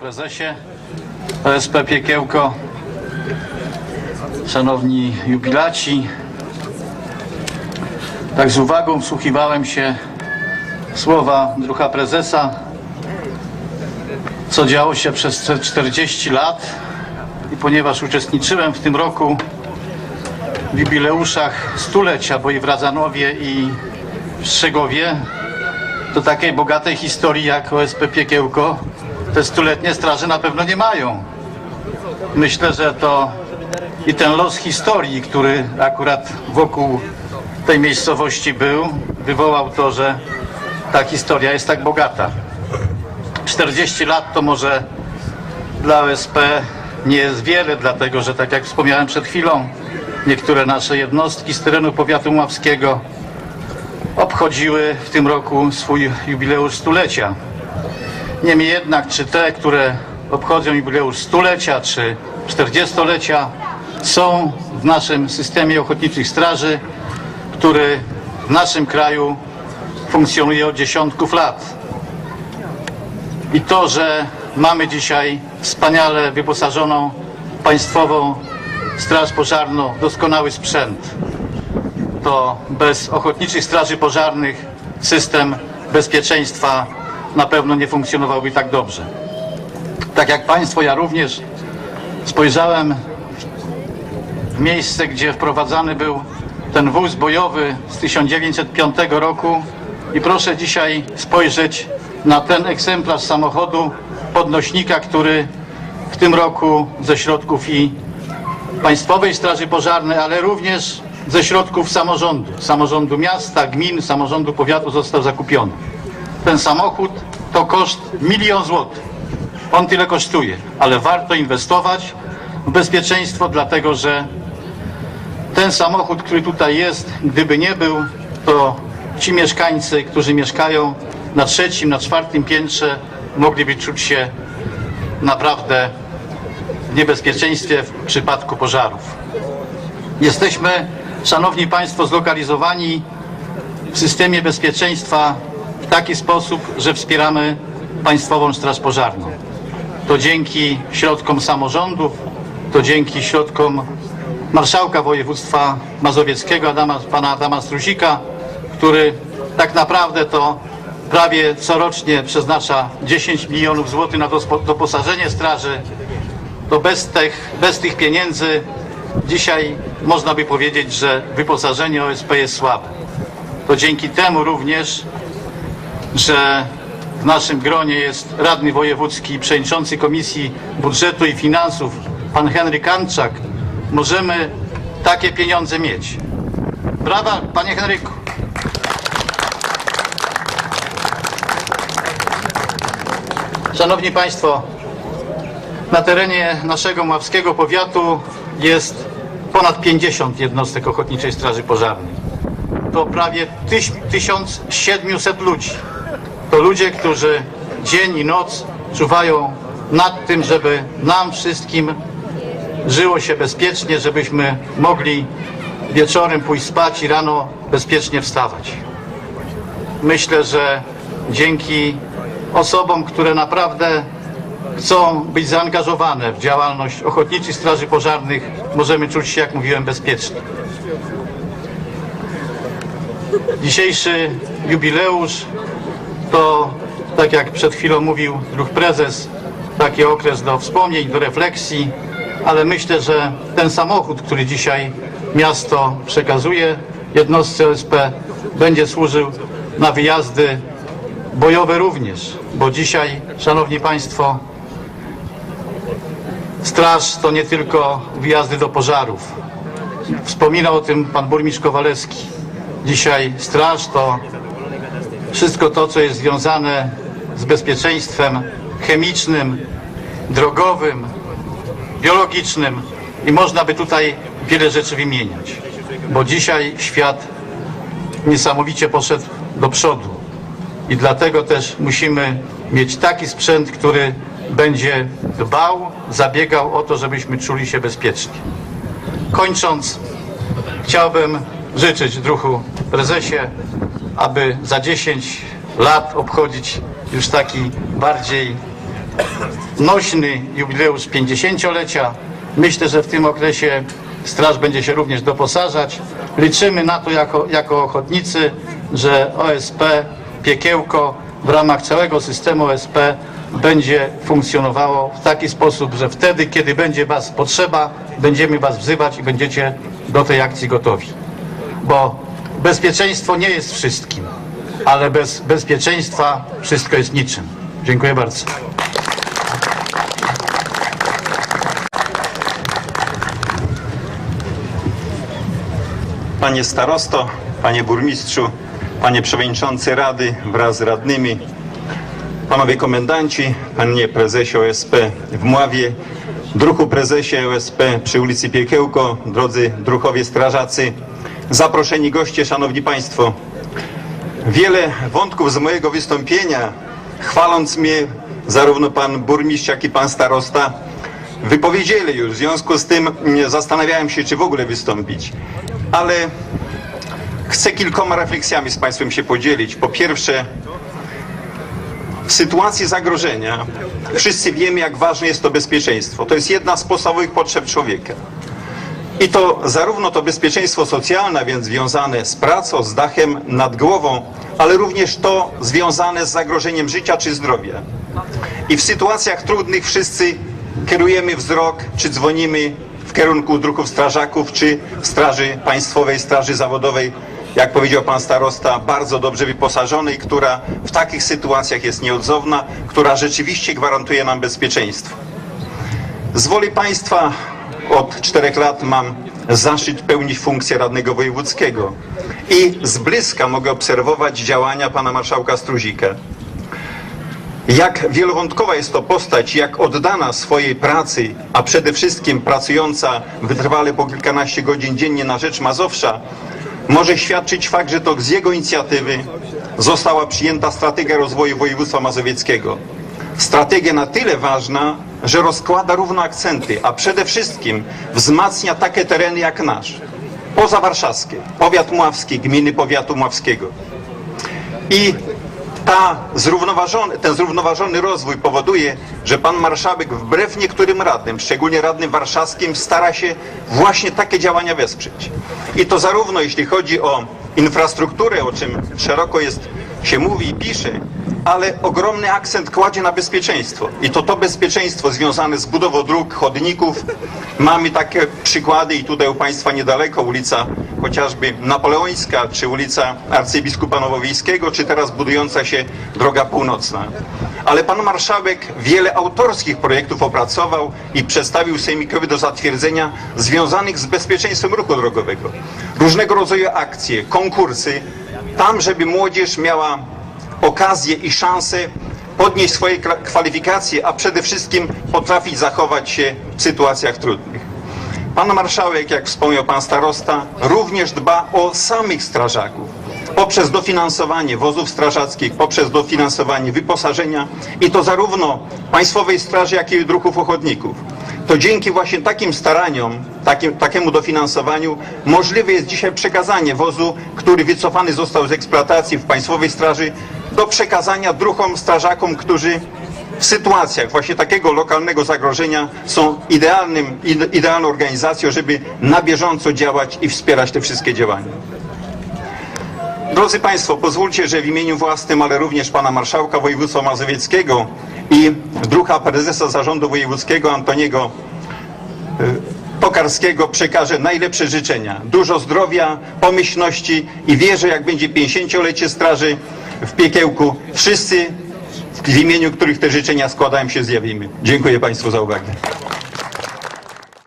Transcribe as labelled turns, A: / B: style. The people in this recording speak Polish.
A: Prezesie OSP Piekiełko, szanowni jubilaci, tak z uwagą wsłuchiwałem się słowa druha prezesa, co działo się przez te 40 lat. I ponieważ uczestniczyłem w tym roku w jubileuszach stulecia, bo i w Radzanowie i w Strzegowie, to takiej bogatej historii jak OSP Piekiełko te stuletnie straże na pewno nie mają. Myślę, że to i ten los historii, który akurat wokół tej miejscowości był, wywołał to, że ta historia jest tak bogata. 40 lat to może dla OSP nie jest wiele, dlatego że tak jak wspomniałem przed chwilą, niektóre nasze jednostki z terenu powiatu mławskiego obchodziły w tym roku swój jubileusz stulecia. Niemniej jednak, czy te, które obchodzą jubileusz stulecia, czy 40-lecia, są w naszym systemie ochotniczych straży, który w naszym kraju funkcjonuje od dziesiątków lat. I to, że mamy dzisiaj wspaniale wyposażoną państwową straż pożarną, doskonały sprzęt, to bez ochotniczych straży pożarnych system bezpieczeństwa na pewno nie funkcjonowałby tak dobrze. Tak jak Państwo, ja również spojrzałem w miejsce, gdzie wprowadzany był ten wóz bojowy z 1905 roku i proszę dzisiaj spojrzeć na ten egzemplarz samochodu podnośnika, który w tym roku ze środków i Państwowej Straży Pożarnej, ale również ze środków samorządu, samorządu miasta, gmin, samorządu powiatu został zakupiony. Ten samochód to koszt milion złotych. On tyle kosztuje, ale warto inwestować w bezpieczeństwo, dlatego że ten samochód, który tutaj jest, gdyby nie był, to ci mieszkańcy, którzy mieszkają na trzecim, na czwartym piętrze, mogliby czuć się naprawdę w niebezpieczeństwie w przypadku pożarów. Jesteśmy, Szanowni Państwo, zlokalizowani w systemie bezpieczeństwa taki sposób, że wspieramy Państwową Straż Pożarną. To dzięki środkom samorządów, to dzięki środkom marszałka województwa mazowieckiego, Adama, pana Adama Struzika, który tak naprawdę to prawie corocznie przeznacza 10 milionów złotych na doposażenie straży, to bez tych, bez tych pieniędzy dzisiaj można by powiedzieć, że wyposażenie OSP jest słabe. To dzięki temu również, że w naszym gronie jest radny wojewódzki przewodniczący Komisji Budżetu i Finansów, pan Henryk Kanczak, możemy takie pieniądze mieć. Brawa, panie Henryku. Szanowni Państwo, na terenie naszego Mławskiego Powiatu jest ponad 50 jednostek Ochotniczej Straży Pożarnej. To prawie tyś- 1700 ludzi. To ludzie, którzy dzień i noc czuwają nad tym, żeby nam wszystkim żyło się bezpiecznie, żebyśmy mogli wieczorem pójść spać i rano bezpiecznie wstawać. Myślę, że dzięki osobom, które naprawdę chcą być zaangażowane w działalność Ochotniczych Straży Pożarnych, możemy czuć się, jak mówiłem, bezpiecznie. Dzisiejszy jubileusz to, tak jak przed chwilą mówił druh prezes, taki okres do wspomnień, do refleksji, ale myślę, że ten samochód, który dzisiaj miasto przekazuje jednostce OSP, będzie służył na wyjazdy bojowe również, bo dzisiaj, Szanowni Państwo, straż to nie tylko wyjazdy do pożarów. Wspominał o tym pan burmistrz Kowalewski. Dzisiaj straż to wszystko to, co jest związane z bezpieczeństwem chemicznym, drogowym, biologicznym i można by tutaj wiele rzeczy wymieniać, bo dzisiaj świat niesamowicie poszedł do przodu i dlatego też musimy mieć taki sprzęt, który będzie dbał, zabiegał o to, żebyśmy czuli się bezpiecznie. Kończąc, chciałbym życzyć druhu prezesie, aby za 10 lat obchodzić już taki bardziej nośny jubileusz 50-lecia. Myślę, że w tym okresie Straż będzie się również doposażać. Liczymy na to jako, jako ochotnicy, że OSP Piekiełko w ramach całego systemu OSP będzie funkcjonowało w taki sposób, że wtedy, kiedy będzie Was potrzeba, będziemy Was wzywać i będziecie do tej akcji gotowi. Bo bezpieczeństwo nie jest wszystkim, ale bez bezpieczeństwa wszystko jest niczym. Dziękuję bardzo.
B: Panie starosto, panie burmistrzu, panie przewodniczący rady wraz z radnymi, panowie komendanci, panie prezesie OSP w Mławie, druhu prezesie OSP przy ulicy Piekiełko, drodzy druchowie strażacy, zaproszeni goście, szanowni państwo. Wiele wątków z mojego wystąpienia, chwaląc mnie zarówno pan burmistrz, jak i pan starosta, wypowiedzieli już. W związku z tym mm, zastanawiałem się, czy w ogóle wystąpić. Ale chcę kilkoma refleksjami z państwem się podzielić. Po pierwsze, w sytuacji zagrożenia wszyscy wiemy, jak ważne jest to bezpieczeństwo. To jest jedna z podstawowych potrzeb człowieka. I to zarówno to bezpieczeństwo socjalne, więc związane z pracą, z dachem nad głową, ale również to związane z zagrożeniem życia czy zdrowia. I w sytuacjach trudnych wszyscy kierujemy wzrok, czy dzwonimy w kierunku druhów strażaków, czy Straży Państwowej, Straży Zawodowej, jak powiedział pan starosta, bardzo dobrze wyposażonej, która w takich sytuacjach jest nieodzowna, która rzeczywiście gwarantuje nam bezpieczeństwo. Z woli państwa od czterech lat mam zaszczyt pełnić funkcję radnego wojewódzkiego i z bliska mogę obserwować działania pana marszałka Struzika. Jak wielowątkowa jest to postać, jak oddana swojej pracy, a przede wszystkim pracująca wytrwale po kilkanaście godzin dziennie na rzecz Mazowsza, może świadczyć fakt, że to z jego inicjatywy została przyjęta strategia rozwoju województwa mazowieckiego. Strategia na tyle ważna, że rozkłada równo akcenty, a przede wszystkim wzmacnia takie tereny jak nasz, pozawarszawskie, powiat mławski, gminy powiatu mławskiego. I ta zrównoważony, ten zrównoważony rozwój powoduje, że pan marszałek wbrew niektórym radnym, szczególnie radnym warszawskim, stara się właśnie takie działania wesprzeć. I to zarówno jeśli chodzi o infrastrukturę, o czym szeroko jest, się mówi i pisze, ale ogromny akcent kładzie na bezpieczeństwo. I to to bezpieczeństwo związane z budową dróg, chodników. Mamy takie przykłady i tutaj u Państwa niedaleko ulica chociażby Napoleońska, czy ulica arcybiskupa Nowowiejskiego, czy teraz budująca się droga północna. Ale pan marszałek wiele autorskich projektów opracował i przedstawił sejmikowi do zatwierdzenia związanych z bezpieczeństwem ruchu drogowego. Różnego rodzaju akcje, konkursy, tam żeby młodzież miała okazję i szansę podnieść swoje kwa- kwalifikacje, a przede wszystkim potrafić zachować się w sytuacjach trudnych. Pan marszałek, jak wspomniał pan starosta, również dba o samych strażaków. Poprzez dofinansowanie wozów strażackich, poprzez dofinansowanie wyposażenia i to zarówno Państwowej Straży, jak i druhów ochotników. To dzięki właśnie takim staraniom, takim, takiemu dofinansowaniu możliwe jest dzisiaj przekazanie wozu, który wycofany został z eksploatacji w Państwowej Straży, do przekazania druhom strażakom, którzy w sytuacjach właśnie takiego lokalnego zagrożenia są idealnym, ide- idealną organizacją, żeby na bieżąco działać i wspierać te wszystkie działania. Drodzy Państwo, pozwólcie, że w imieniu własnym, ale również Pana Marszałka Województwa Mazowieckiego i druha prezesa Zarządu Wojewódzkiego Antoniego Tokarskiego przekażę najlepsze życzenia. Dużo zdrowia, pomyślności i wierzę, jak będzie 50-lecie Straży w Piekiełku, wszyscy w imieniu których te życzenia składałem się zjawimy. Dziękuję Państwu za uwagę.